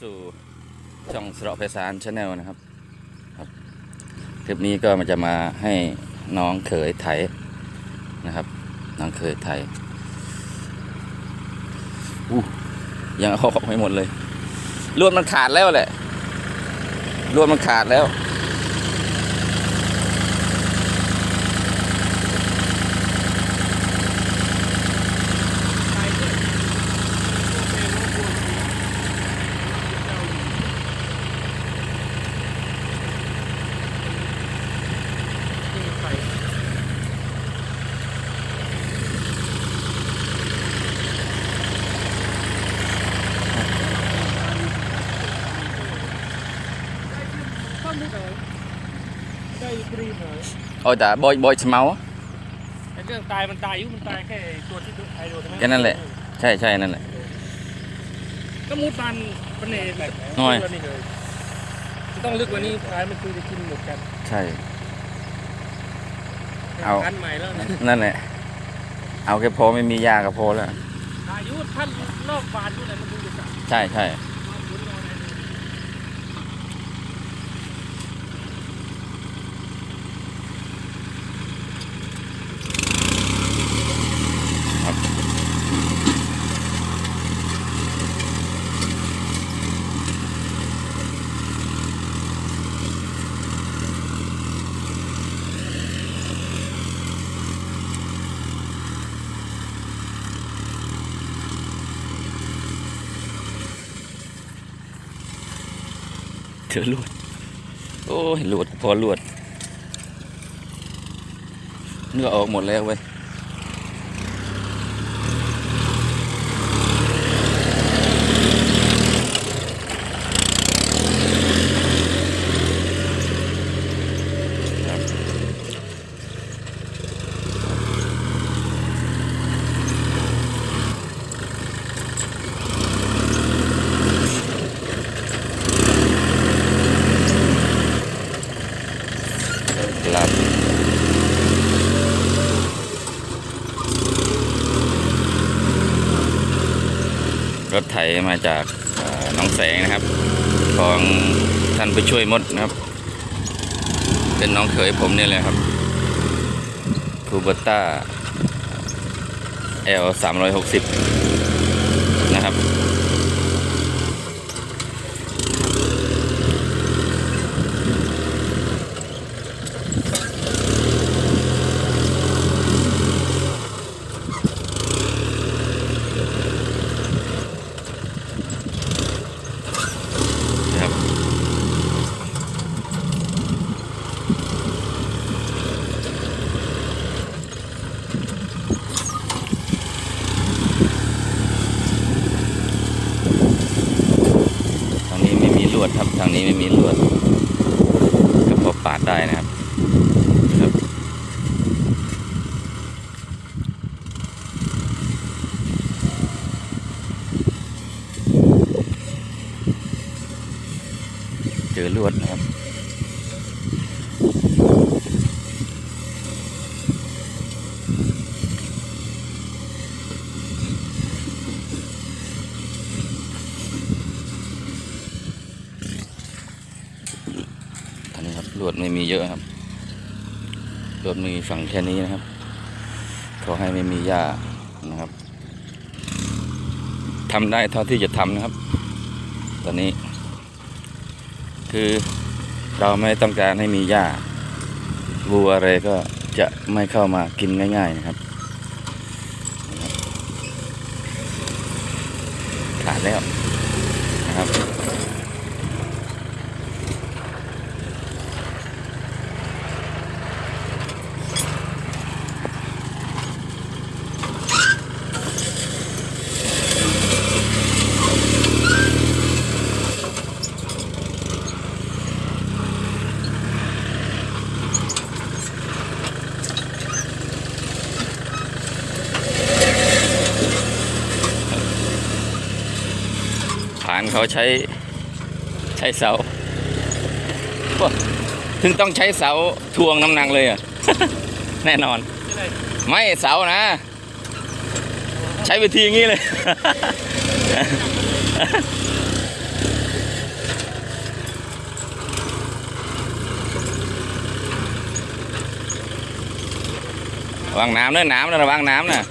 สู่ช่องสระไพศาลชาแนลนะครับครับคลิปนี้ก็มันจะมาให้น้องเขยไถนะครับ น้องเขยไถอู้ยังเอาออกไม่หมดเลยลวดมันขาดแล้วแหละลวดมันขาดแล้ว ได้กรีนเหรอโอ้แต่บอยบอยสเมาไอ้เรื่องตายมันตายอยุมันตายแค่ตัวที่ไทยโดนใช่ไหมแค่นั้นแหละใช่ใช่นั่นแหละก็มุดมันเป็นเนแบบหน่อยนี่เลยจะต้องลึกกว่านี้ท้ายมันคือจะกินหมดกัน ใช่เอาคันใหม่แล้วนะนั่นแหละเอาแค่พอไม่มียาก็พอแล้วอายุท่านรอบบานอยู่ไหนมันดูจะจับใช่ใช่ เถือลวด โอ้ยลวดพอลวดเนื้อออกหมดแล้วเว้ย ครับรถไถ มาจากน้องแสงนะครับ ของท่านผู้ช่วยมดนะครับ เป็นน้องเขยผมนี่เลยครับคูเบต้า L สามร้อยหกสิบนะครับทางนี้ไม่มีลวดครับ ทางนี้ไม่มีลวด ก็พอปาดได้นะครับครับ เจอล วดนะครับอันนี้ครับลวดไม่มีเยอะครับลวดมีฝั่งแค่นี้นะครับขอให้ไม่มีหญ้านะครับทำได้เท่าที่จะทำนะครับ ตอนนี้ คือเราไม่ต้องการให้มีหญ้าวัวอะไรก็จะไม่เข้ามากินง่าย ๆนะครับขาดแล้ว เขาใช้ใช้เสาถึงต้องใช้เสาทวงน้ำหนักเลยอะ แน่นอน ไม่เสานะ ใช้วิธีงี้เลย ระวังน้ำเนอะน้ำนะระวังน้ำนะ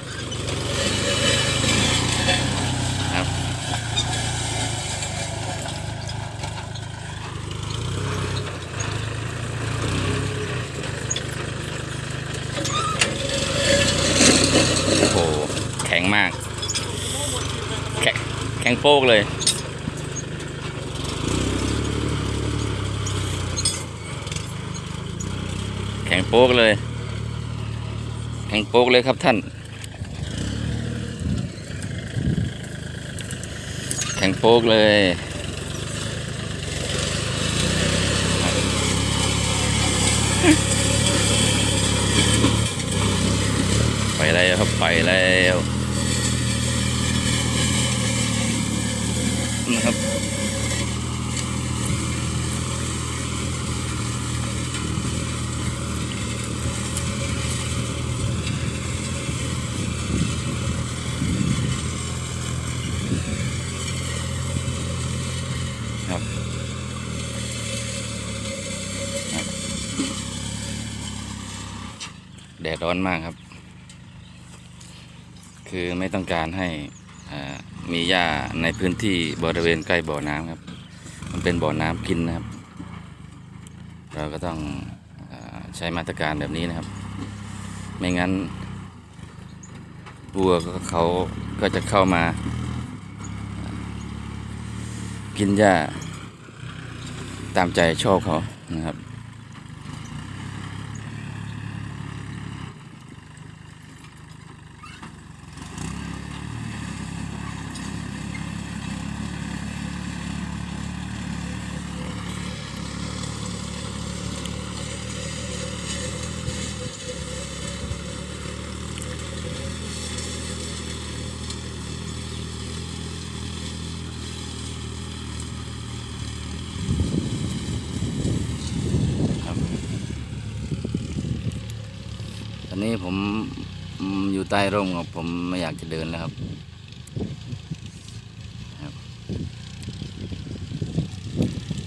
แข็งโป๊กเลย แข็งโป๊กเลย แข็งโป๊กเลยครับท่าน แข็งโป๊กเลยไปแล้วครับไปแล้ว นะครับครับแดดร้อนมากครับ คือไม่ต้องการให้อ่า มีหญ้าในพื้นที่บริเวณใกล้บ่อน้ำครับ มันเป็นบ่อน้ำกินนะครับ เราก็ต้องอใช้มาตรการแบบนี้นะครับ ไม่งั้นวัวก็เขาก็จะเข้ามา กินหญ้าตามใจชอบเขานะครับ ตอ นี้ผมอยู่ใต้ร่มครับผมไม่อยากจะเดินแล้วครับ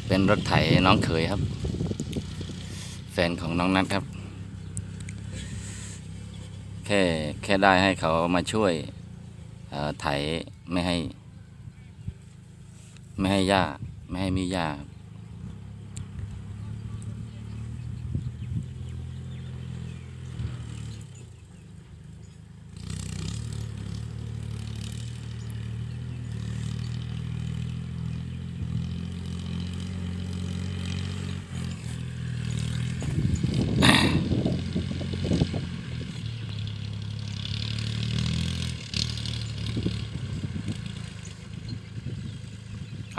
เป็นรถไถน้องเขยครับ แฟนของน้องนัทครับ แค่แค่ได้ให้เขามาช่วยไถไม่ให้ ไม่ให้หญ้าไม่ให้มีหญ้าครับ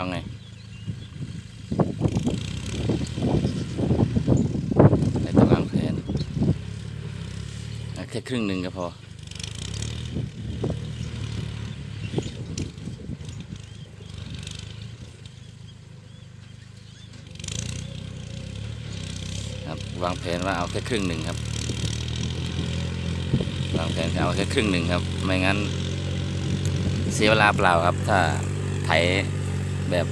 เอาไงในตารางแผนเอาแครึ่งหนึ่งก็พอ ครับวางแผนว่าเอาแค่ครึ่งหนึ่งครับ วางแผนจะเอาแค่ครึ่งหนึ่งครับ ไม่งั้นเสียเวลาเปล่าครับ ถ้าไถแบบ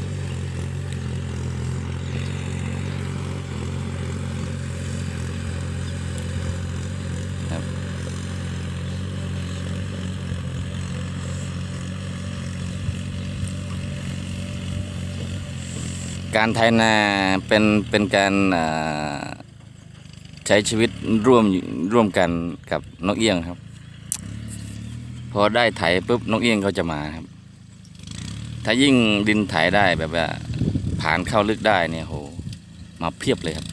การไถนาเป็นเป็นการใช้ชีวิตร่วมร่วมกันกับนกเอี้ยงครับ พอได้ไถปุ๊บนกเอี้ยงเขาจะมาครับ ถ้ายิ่งดินไถได้แบบว่าผ่านเข้าลึกได้เนี่ยโห มาเพียบเลยครับ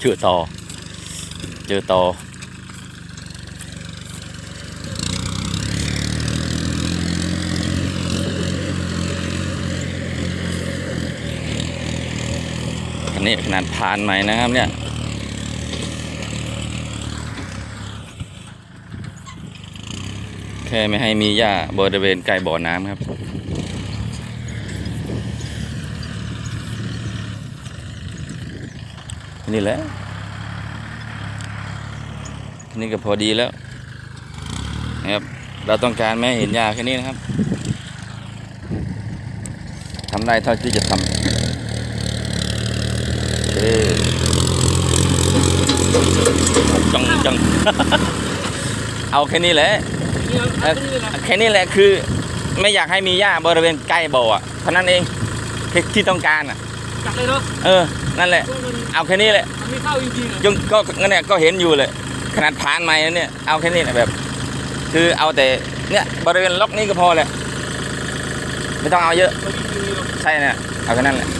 เจอต่อ เจอต่ออันนี้ขนาดผ่านใหม่นะครับเนี่ยแค่ไม่ให้มีหญ้าบริเวณใกล้บ่อน้ำครับ นี่แหละแค่นี้ก็พอดีแล้วนะครับเราต้องการไม่ให้เห็นยาแค่นี้นะครับทำได้เท่าที่จะทำโอเคจังจังเอาแค่นี้แหละนี่เอาเอาตรงนี้เลยนะแค่นี้แหละคือไม่อยากให้มีหญ้าบริเวณใกล้บ่ออะเท่านั้นเองที่ที่ต้องการอะจัดเลยเนาะเออ นั่นแหละเพราะมันเอาแค่นี้แหละมันไม่เข้าจริงๆอะยังก็งั้นเนี่ยก็เห็นอยู่เลย ขนาดผ่านไม้แล้วเนี่ย เอาแค่นี้แหละแบบ คือเอาแต่เนี่ยบริเวณล็อกนี้ก็พอแหละไม่ต้องเอาเยอะพอดีจริงๆเนาะใช่เนี่ยเอาแค่นั้นแหละเ